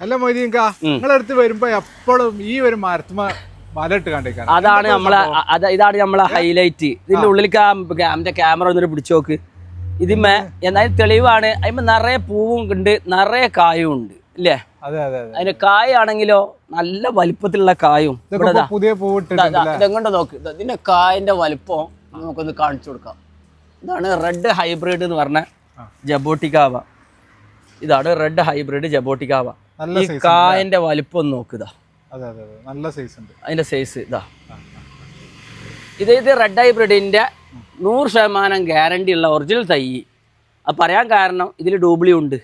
അല്ല മൊയ്തീൻക നിങ്ങളടുത്ത് വരുമ്പോ എപ്പോഴും ഈ ഒരു മരത്തുമ അതാണ് നമ്മളെ ഇതാണ് നമ്മളെ ഹൈലൈറ്റ് ഇതിന്റെ ഉള്ളിൽ ക്യാമറ ഒന്നൊരു പിടിച്ചു നോക്ക്. ഇതിമ്മേ എന്നാലും തെളിവാണ് അതിമ്മ നിറയെ പൂവും ഉണ്ട് നിറയെ കായും ഉണ്ട് ഇല്ലേ? അതെ അതെ അതെ. അതിന് കായാണെങ്കിലോ നല്ല വലിപ്പത്തിലുള്ള കായും. പുതിയ ഇതെങ്ങോട്ട് നോക്ക്. ഇതിന്റെ കായന്റെ വലിപ്പം നമുക്കൊന്ന് കാണിച്ചു കൊടുക്കാം. ഇതാണ് റെഡ് ഹൈബ്രിഡ് എന്ന് പറഞ്ഞ ജബോട്ടിക്കാവ ഇതാണ് റെഡ് ഹൈബ്രിഡ് ജബോട്ടിക്കാവ ഈ കായന്റെ വലിപ്പം നോക്കുക നല്ല സൈസ് ഉണ്ട്. അതിന്റെ സൈസ് ഇതാ. ഇത് ഇത് റെഡ് ഹൈബ്രിഡിന്റെ നൂറ് ശതമാനം ഗ്യാരണ്ടി ഉള്ള ഒറിജിനൽ തൈ. അത് പറയാൻ കാരണം ഇതിൽ ഡൂബ്ലി ഉണ്ട്.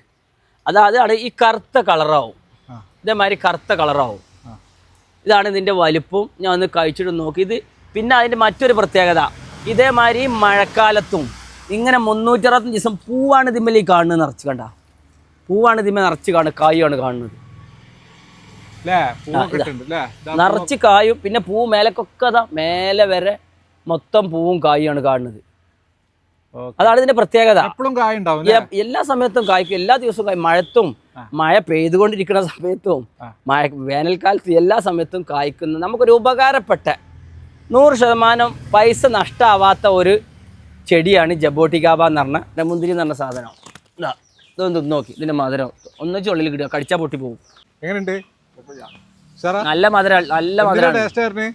അത് അതാണ് ഈ കറുത്ത കളറാവും ഇതേ ഇതേമാതിരി കറുത്ത കളറാവും ഇതാണ് ഇതിന്റെ വലിപ്പം. ഞാൻ ഒന്ന് കഴിച്ചിട്ട് നോക്കി. ഇത് പിന്നെ അതിന്റെ മറ്റൊരു പ്രത്യേകത. ഇതേമാതിരി മഴക്കാലത്തും ഇങ്ങനെ മുന്നൂറ്ററുപത്തഞ്ച് ദിവസം പൂവാണ് ഇതിമ്മൽ ഈ കാണുന്നത് നിറച്ച് കണ്ട. പൂവാണ് ഇതിമ്മ നിറച്ച് കാണുന്നത് കായാണ് കാണുന്നത്. നിറച്ച് കായും പിന്നെ പൂ മേലക്കൊക്കെ അതാ മേലെ വരെ മൊത്തം പൂവും കായാണ് കാണുന്നത്. അതാണ് ഇതിന്റെ പ്രത്യേകത. എല്ലാ സമയത്തും കായ്ക്കും എല്ലാ ദിവസവും കായ്. മഴത്തും മഴ പെയ്തുകൊണ്ടിരിക്കുന്ന സമയത്തും. മഴ വേനൽക്കാലത്ത് എല്ലാ സമയത്തും കായ്ക്കുന്ന നമുക്കൊരു ഉപകാരപ്പെട്ട നൂറ് ശതമാനം പൈസ നഷ്ടമാവാത്ത ഒരു ചെടിയാണ് ജബോട്ടിക്കാബ എന്ന് പറഞ്ഞ മുന്തിരി എന്ന് പറഞ്ഞ സാധനം. ഇതൊന്ന് നോക്കി ഇതിന്റെ മധുരം. ഒന്നിച്ച് ഉള്ളിൽ കിട്ടുക കടിച്ചാൽ പൊട്ടി പോകും. എങ്ങനെയുണ്ട്? നല്ല മധുരം നല്ല മധുരം ടേസ്റ്റ് ആയിരുന്നു.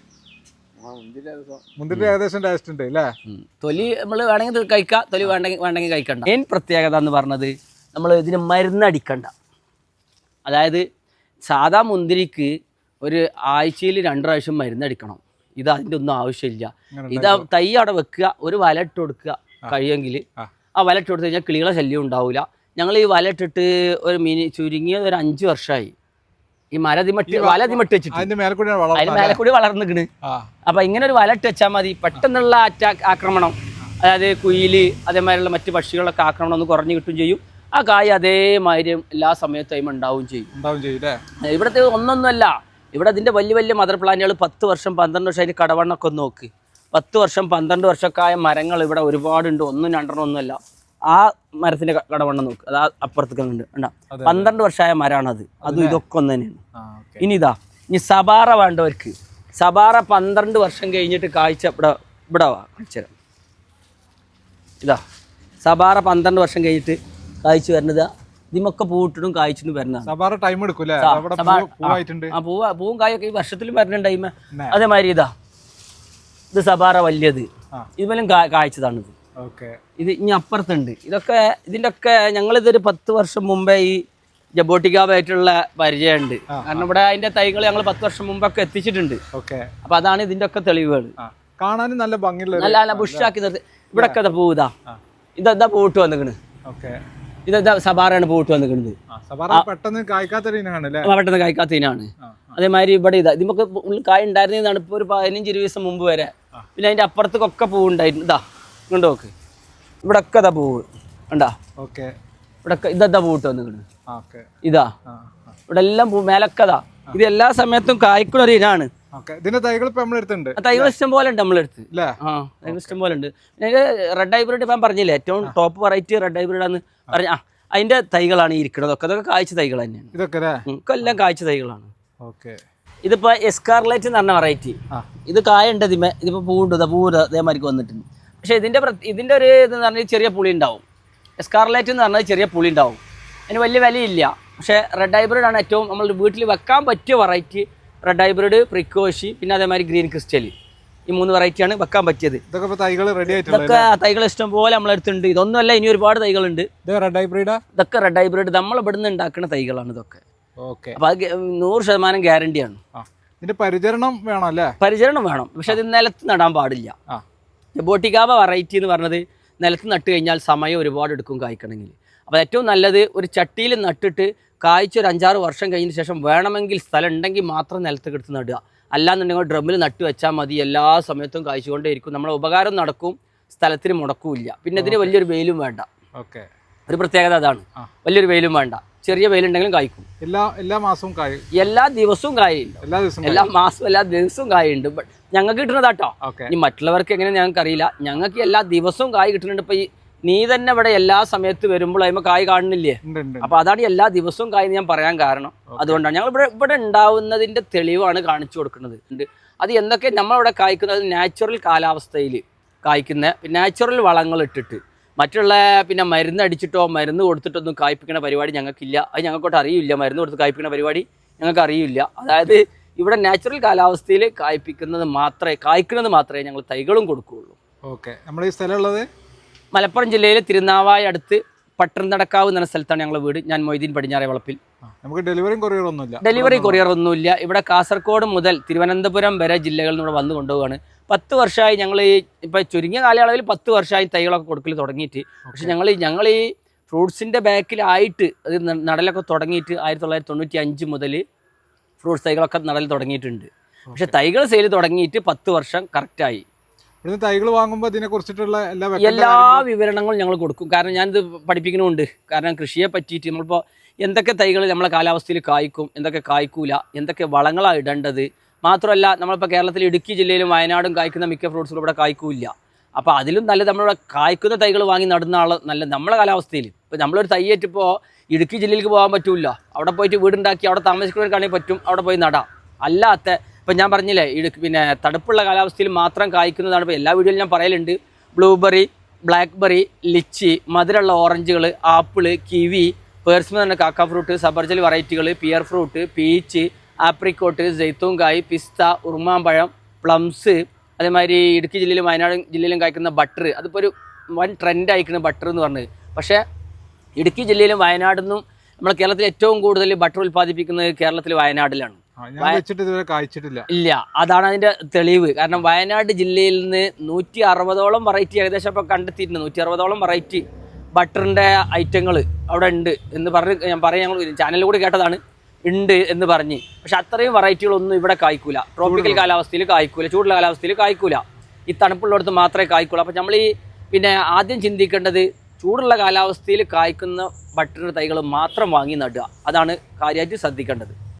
മുന്തിരി ഏകദേശം ടേസ്റ്റ് ഉണ്ട് അല്ലേ? തൊലി നമ്മൾ വേണമെങ്കിൽ കഴിക്കാം തൊലി വേണ്ടെങ്കിൽ വേണ്ടെങ്കിൽ കഴിക്കണ്ട. മെയിൻ പ്രത്യേകത എന്ന് പറഞ്ഞത് നമ്മൾ ഇതിന് മരുന്ന് അടിക്കണ്ട. അതായത് സാധാ മുന്തിരിക്ക് ഒരു ആഴ്ചയിൽ രണ്ട് പ്രാവശ്യം മരുന്ന് അടിക്കണം. ഇത് അതിന്റെ ഒന്നും ആവശ്യമില്ല. ഇത് തൈ അവിടെ വെക്കുക ഒരു വല ഇട്ട് കൊടുക്കുക കഴിയുമെങ്കിൽ ആ. ആ വല ഇട്ട് കൊടുത്തു കഴിഞ്ഞാൽ കിളികളെ ശല്യം ഉണ്ടാവില്ല ഞങ്ങൾ ഈ വല ഇട്ടിട്ട് ഒരു മിനി ചുരുങ്ങിയത് ഒരു അഞ്ച് വർഷമായി ഈ മര തിമട്ടി വല തിമട്ടി വെച്ചിട്ട്. അതിന്റെ മേലെ കൂടി അതിന് വളർത്താം മേലെ കൂടി വളർന്നിക്കണ് അപ്പൊ ഇങ്ങനെ ഒരു വല ഇട്ട് വെച്ചാൽ മതി. പെട്ടെന്നുള്ള അറ്റാക്ക് ആക്രമണം അതായത് കുയിൽ അതേമാതിരിയുള്ള മറ്റു പക്ഷികളൊക്കെ ആക്രമണം ഒന്ന് കുറഞ്ഞു കിട്ടും ചെയ്യും. ആ കായ് അതേമാതിരി എല്ലാ സമയത്തും ഉണ്ടാവും ചെയ്യും ഇവിടുത്തെ ഒന്നൊന്നുമല്ല. ഇവിടെ അതിന്റെ വലിയ വലിയ മദർ പ്ലാന്റുകൾ പത്ത് വർഷം പന്ത്രണ്ട് വർഷം അതിന്റെ കടവണ്ണൊക്കെ ഒന്ന് നോക്ക്. പത്ത് വർഷം പന്ത്രണ്ട് വർഷമൊക്കെ ആയ മരങ്ങൾ ഇവിടെ ഒരുപാടുണ്ട്. ഒന്നും രണ്ടെണ്ണം ഒന്നുമല്ല. ആ മരത്തിന്റെ കടവണ്ണം നോക്ക്. അത് അപ്പുറത്തേക്ക് ഉണ്ട്. ഉണ്ടാ പന്ത്രണ്ട് വർഷമായ മരമാണത്. അതും ഇതൊക്കെ ഒന്ന് തന്നെയാണ്. ഇനി ഇതാ ഇനി സബാറ വേണ്ടവർക്ക് സബാറ പന്ത്രണ്ട് വർഷം കഴിഞ്ഞിട്ട് കാഴ്ച ഇവിടെ ഇവിടെ കാണിച്ചുതരാം ഇതാ സബാറ പന്ത്രണ്ട് വർഷം കഴിഞ്ഞിട്ട് കാഴ്ച വരുന്നത് ഇതിമൊക്കെ പൂവിട്ടിട്ടും കായ്ച്ചിട്ടും സബാറ ടൈം എടുക്കും അല്ലേ? അവിടെ പൂവായിട്ടുണ്ട്. ആ പൂവ് കായൊക്കെ ഈ വർഷത്തിലും വരുന്നുണ്ട് ടൈം. അതേമാതിരി ഇതാ. ഇത് സബാറ വലിയത്. ഇതുപോലും കാഴ്ചതാണിത്. കായ്ച്ചതാണിത് ഇത് ഇനി അപ്പുറത്തുണ്ട്. ഇതൊക്കെ ഇതിന്റെ ഒക്കെ ഞങ്ങളിതൊരു പത്ത് വർഷം മുമ്പേ ഈ ജബോട്ടിക്കാവായിട്ടുള്ള പരിചയമുണ്ട്. കാരണം ഇവിടെ അതിന്റെ തൈകൾ ഞങ്ങൾ പത്ത് വർഷം മുമ്പൊക്കെ എത്തിച്ചിട്ടുണ്ട്. ഓക്കെ. അപ്പൊ അതാണ് ഇതിന്റെ ഒക്കെ തെളിവുകൾ കാണാനും നല്ല ഭംഗിയുള്ള നല്ല നല്ല ബുഷാക്കി നിർത്തി. ഇവിടെ ഒക്കെ പൂതാ. ഇതെന്താ പൂട്ട് വന്നിക്കണ്? ഓക്കെ. ഇതെന്താ സബാറയാണ് പൂട്ട് വന്നിക്കണത്? പെട്ടെന്ന് പെട്ടെന്ന് കായ്ക്കാത്തതിനാണ് അതേമാതിരി ഇവിടെ ഇതാ. ഇതിമൊക്കെ കായ ഉണ്ടായിരുന്നതാണ് ഇപ്പൊ ഒരു പതിനഞ്ച് ഇരുപത് ദിവസം മുമ്പ് വരെ. പിന്നെ അതിന്റെ അപ്പുറത്തേക്കൊക്കെ പൂവുണ്ടായിരുന്നു ഇതാ. ഇങ്ങോട്ട് നോക്ക്. ഇവിടെ ഒക്കെ ഇതാ പൂവ്. ഉണ്ടാ ഓക്കെ. ഇവിടെ ഇതാ ആ ഓക്കെ. ഇതാ. ഇവിടെ എല്ലാം പൂ മേലക്കതാ ഇത്. എല്ലാ സമയത്തും കായ്ക്കുന്ന ഒരു ഇനാണ്. ഇതിന്റെ തൈകൾ ഇപ്പൊ നമ്മളെടുത്തുണ്ട് തൈകൾ ഇഷ്ടം പോലെ ഉണ്ട് നമ്മളെടുത്ത് ആ തൈകൾ ഇഷ്ടം പോലെ ഉണ്ട്. റെഡ് ഹൈബ്രിഡ് ഇപ്പം പറഞ്ഞില്ലേ ഏറ്റവും ടോപ്പ് വെറൈറ്റി റെഡ് ഹൈബ്രിഡ് ആണെന്ന് പറഞ്ഞ. ആ അതിന്റെ തൈകളാണ് ഇരിക്കുന്നത് ഒക്കെ. അതൊക്കെ കാഴ്ച തൈകൾ തന്നെയാണ്. ഇതൊക്കെ എല്ലാം കാഴ്ച തൈകളാണ്. ഓക്കെ. ഇതിപ്പോ എസ്കാർലൈറ്റ് എന്ന് പറഞ്ഞ വെറൈറ്റി ഇത് കായുണ്ട് ഇതിമേ ഇതിപ്പോ പൂണ്ട് പൂവ് ഇതാ ഇതേമാതിരിക്ക് വന്നിട്ടുണ്ട്. പക്ഷേ ഇതിന്റെ ഇതിന്റെ ഇതിന്റെ ഒരു ഇത് എന്ന് പറഞ്ഞാൽ ചെറിയ പുളി ഉണ്ടാവും. എസ്കാർലൈറ്റ് എന്ന് പറഞ്ഞാൽ ചെറിയ പുളി ഉണ്ടാവും. അതിന് വലിയ വിലയില്ല. പക്ഷേ റെഡ് ഹൈബ്രിഡ് ആണ് ഏറ്റവും നമ്മൾ വീട്ടിൽ വെക്കാൻ പറ്റിയ വെറൈറ്റി റെഡ് ഹൈബ്രിഡ് പ്രിക്കോഷി പിന്നെ അതേമാതിരി ഗ്രീൻ ക്രിസ്റ്റൽ ഈ മൂന്ന് വെറൈറ്റിയാണ് വെക്കാൻ പറ്റിയത്. ഇതൊക്കെ തൈകൾ റെഡി ഇതൊക്കെ തൈകൾ ഇഷ്ടം പോലെ നമ്മളെടുത്തുണ്ട് ഇതൊന്നുമല്ല ഇനി ഒരുപാട് തൈകളുണ്ട്. റെഡ് ഹൈബ്രിഡ് ഇതൊക്കെ റെഡ് ഹൈബ്രിഡ് നമ്മൾ ഇവിടുന്ന് ഉണ്ടാക്കുന്ന തൈകളാണ് ഇതൊക്കെ. ഓക്കെ അപ്പൊ അത് നൂറ് ശതമാനം ഗ്യാരണ്ടിയാണ് ഇതിന്റെ പരിചരണം വേണം അല്ലേ? പരിചരണം വേണം. പക്ഷെ അത് നിലത്ത് നടാൻ പാടില്ല. ബോട്ടിക്കാവ വെറൈറ്റി എന്ന് പറഞ്ഞത് നിലത്ത് നട്ട് കഴിഞ്ഞാൽ സമയം ഒരുപാട് എടുക്കും കായ്ക്കണമെങ്കിൽ. അപ്പോൾ ഏറ്റവും നല്ലത് ഒരു ചട്ടിയിൽ നട്ടിട്ട് കായ്ച്ച ഒരു അഞ്ചാറ് വർഷം കഴിഞ്ഞ ശേഷം വേണമെങ്കിൽ സ്ഥലം ഉണ്ടെങ്കിൽ മാത്രം നിലത്ത് എടുത്ത് നടുക. അല്ലാന്നുണ്ടെങ്കിൽ ഡ്രമ്മിൽ നട്ട് വെച്ചാൽ മതി എല്ലാ സമയത്തും കായ്ച്ചുകൊണ്ടേ ഇരിക്കും നമ്മളെ ഉപകാരം നടക്കും സ്ഥലത്തിന് മുടക്കൂല്ല. പിന്നെ ഇതിന് വലിയൊരു വെയിലും വേണ്ട. ഓക്കെ. ഒരു പ്രത്യേകത അതാണ്. വലിയൊരു വെയിലും വേണ്ട. ചെറിയ വെയിലുണ്ടെങ്കിലും കായ്ക്കും. എല്ലാ എല്ലാ മാസവും കായ എല്ലാ ദിവസവും കായുണ്ട് എല്ലാ ദിവസവും എല്ലാ മാസവും എല്ലാ ദിവസവും കായുണ്ട് ബട്ട് ഞങ്ങൾക്ക് കിട്ടുന്നതാട്ടോ. ഇനി മറ്റുള്ളവർക്ക് എങ്ങനെ ഞങ്ങൾക്ക് അറിയില്ല ഞങ്ങൾക്ക് എല്ലാ ദിവസവും കായ് കിട്ടുന്നുണ്ട്. ഇപ്പൊ ഈ നീ തന്നെ ഇവിടെ എല്ലാ സമയത്ത് വരുമ്പോൾ അതിമ്പോൾ കായ് കാണുന്നില്ലേ? അപ്പൊ അതാണ് എല്ലാ ദിവസവും കായ് ഞാൻ പറയാൻ കാരണം. അതുകൊണ്ടാണ് ഞങ്ങൾ ഇവിടെ ഇവിടെ ഉണ്ടാവുന്നതിന്റെ തെളിവാണ് കാണിച്ചു കൊടുക്കുന്നത്. അത് എന്തൊക്കെ നമ്മളിവിടെ കായ്ക്കുന്നത്? നാച്ചുറൽ കാലാവസ്ഥയിൽ കായ്ക്കുന്ന നാച്ചുറൽ വളങ്ങൾ ഇട്ടിട്ട്. മറ്റുള്ള പിന്നെ മരുന്ന് അടിച്ചിട്ടോ മരുന്ന് കൊടുത്തിട്ടോ ഒന്നും കായ്പ്പിക്കുന്ന പരിപാടി ഞങ്ങൾക്കില്ല. അത് ഞങ്ങൾക്കോട്ട് അറിയില്ല. മരുന്ന് കൊടുത്ത് കായ്പ്പിക്കുന്ന പരിപാടി ഞങ്ങൾക്ക് അറിയില്ല. അതായത് ഇവിടെ നാച്ചുറൽ കാലാവസ്ഥയിൽ കായ്പ്പിക്കുന്നത് മാത്രമേ കായ്ക്കുന്നത് മാത്രമേ ഞങ്ങൾ തൈകളും കൊടുക്കുകയുള്ളൂ. ഓക്കെ. നമ്മൾ ഈ സ്ഥലമുള്ളത്? മലപ്പുറം ജില്ലയിലെ തിരുനാവായ അടുത്ത് പട്ടണനടക്കാവ് എന്ന സ്ഥലത്താണ് ഞങ്ങളുടെ വീട്. ഞാൻ മൊയ്തീൻ പടിഞ്ഞാറേ വളപ്പിൽ. നമുക്ക് ഡെലിവറി കൊറിയർ ഒന്നുമില്ല. ഡെലിവറി കൊറിയർ ഒന്നുമില്ല. ഇവിടെ കാസർഗോഡ് മുതൽ തിരുവനന്തപുരം വരെ ജില്ലകളിൽ നിന്ന് ഇവിടെ വന്ന് കൊണ്ടുപോവാണ്. പത്ത് വർഷമായി ഞങ്ങൾ ഈ ഇപ്പം ചുരുങ്ങിയ കാലയളവിൽ പത്ത് വർഷമായി തൈകളൊക്കെ കൊടുക്കൽ തുടങ്ങിയിട്ട്. പക്ഷെ ഞങ്ങൾ ഞങ്ങൾ ഈ ഫ്രൂട്ട്സിന്റെ ബാക്കിലായിട്ട് അത് നടലൊക്കെ തുടങ്ങിയിട്ട് ആയിരത്തി തൊള്ളായിരത്തി തൊണ്ണൂറ്റി അഞ്ച് മുതൽ ഫ്രൂട്ട്സ് തൈകളൊക്കെ നടൽ തുടങ്ങിയിട്ടുണ്ട്. പക്ഷെ തൈകൾ സെയിൽ തുടങ്ങിയിട്ട് പത്ത് വർഷം കറക്റ്റായി. ഇവിടുന്ന് തൈകൾ വാങ്ങുമ്പോൾ ഇതിനെ കുറിച്ചിട്ടുള്ള എല്ലാ എല്ലാ വിവരണങ്ങളും ഞങ്ങൾ കൊടുക്കും. കാരണം ഞാനിത് പഠിപ്പിക്കണമുണ്ട് കാരണം കൃഷിയെ പറ്റിയിട്ട് നമ്മളിപ്പോൾ എന്തൊക്കെ തൈകൾ നമ്മളെ കാലാവസ്ഥയിൽ കായ്ക്കും എന്തൊക്കെ കായ്ക്കൂല എന്തൊക്കെ വളങ്ങളാണ് ഇടേണ്ടത്? മാത്രമല്ല നമ്മളിപ്പോൾ കേരളത്തിൽ ഇടുക്കി ജില്ലയിലും വയനാടും കായ്ക്കുന്ന മിക്ക ഫ്രൂട്ട്സുകളും ഇവിടെ കായ്ക്കൂല അപ്പോൾ അതിലും നല്ല നമ്മളിവിടെ കായ്ക്കുന്ന തൈകൾ വാങ്ങി നടുന്ന ആൾ നല്ല നമ്മളെ കാലാവസ്ഥയിൽ ഇപ്പോൾ നമ്മളൊരു തയ്യേറ്റിപ്പോൾ ഇടുക്കി ജില്ലയിലേക്ക് പോകാൻ പറ്റില്ല അവിടെ പോയിട്ട് വീടുണ്ടാക്കി അവിടെ താമസിക്കുന്നവർക്കാണെങ്കിൽ പറ്റും അവിടെ പോയി നടാം. അല്ലാത്ത ഇപ്പം ഞാൻ പറഞ്ഞില്ലേ ഇടുക്കി പിന്നെ തണുപ്പുള്ള കാലാവസ്ഥയിൽ മാത്രം കായ്ക്കുന്നതാണ് ഇപ്പോൾ എല്ലാ വീഡിയോയിലും ഞാൻ പറയലുണ്ട്. ബ്ലൂബെറി ബ്ലാക്ക്ബെറി ലിച്ചി മധുരമുള്ള ഓറഞ്ചുകൾ ആപ്പിൾ കിവി പേഴ്സ്മ തന്നെ കാക്ക ഫ്രൂട്ട് സബർജൽ വെറൈറ്റികൾ പിയർ ഫ്രൂട്ട് പീച്ച് ആപ്രിക്കോട്ട് ജെയ്ത്തൂങ്കായ് പിസ്ത ഉറുമാമ്പഴം പ്ലംസ് അതേമാതിരി ഇടുക്കി ജില്ലയിലും വയനാട് ജില്ലയിലും കായ്ക്കുന്ന ബട്ടർ. അതിപ്പോൾ ഒരു വൻ ട്രെൻഡ് ആയിക്കുന്ന ബട്ടർ എന്ന് പറഞ്ഞത്. പക്ഷേ ഇടുക്കി ജില്ലയിലും വയനാടിന്നും നമ്മൾ കേരളത്തിൽ ഏറ്റവും കൂടുതൽ ബട്ടർ ഉൽപ്പാദിപ്പിക്കുന്നത് കേരളത്തിൽ വയനാട്ടിലാണ് കായ്ച്ചിട്ടില്ല. ഇല്ല അതാണ് അതിന്റെ തെളിവ്. കാരണം വയനാട് ജില്ലയിൽ നിന്ന് നൂറ്റി അറുപതോളം വെറൈറ്റി ഏകദേശം ഇപ്പോൾ കണ്ടെത്തിയിട്ടുണ്ട്. നൂറ്റി അറുപതോളം വെറൈറ്റി ബട്ടറിന്റെ ഐറ്റങ്ങൾ അവിടെ ഉണ്ട് എന്ന് പറഞ്ഞ് ഞാൻ പറയാൻ ഞങ്ങൾ ചാനലിൽ കൂടി കേട്ടതാണ്. ഉണ്ട് എന്ന് പറഞ്ഞ്. പക്ഷെ അത്രയും വെറൈറ്റികളൊന്നും ഇവിടെ കായ്ക്കൂല. ട്രോപ്പിക്കൽ കാലാവസ്ഥയിൽ കായ്ക്കൂല. ചൂടുള്ള കാലാവസ്ഥയിൽ കായ്ക്കൂല. ഈ തണുപ്പുള്ളിടത്ത് മാത്രമേ കായ്ക്കൂല അപ്പം നമ്മൾ ഈ പിന്നെ ആദ്യം ചിന്തിക്കേണ്ടത് ചൂടുള്ള കാലാവസ്ഥയിൽ കായ്ക്കുന്ന ബട്ടറിന്റെ തൈകൾ മാത്രം വാങ്ങി നടുക. അതാണ് കാര്യമായിട്ട് ശ്രദ്ധിക്കേണ്ടത്.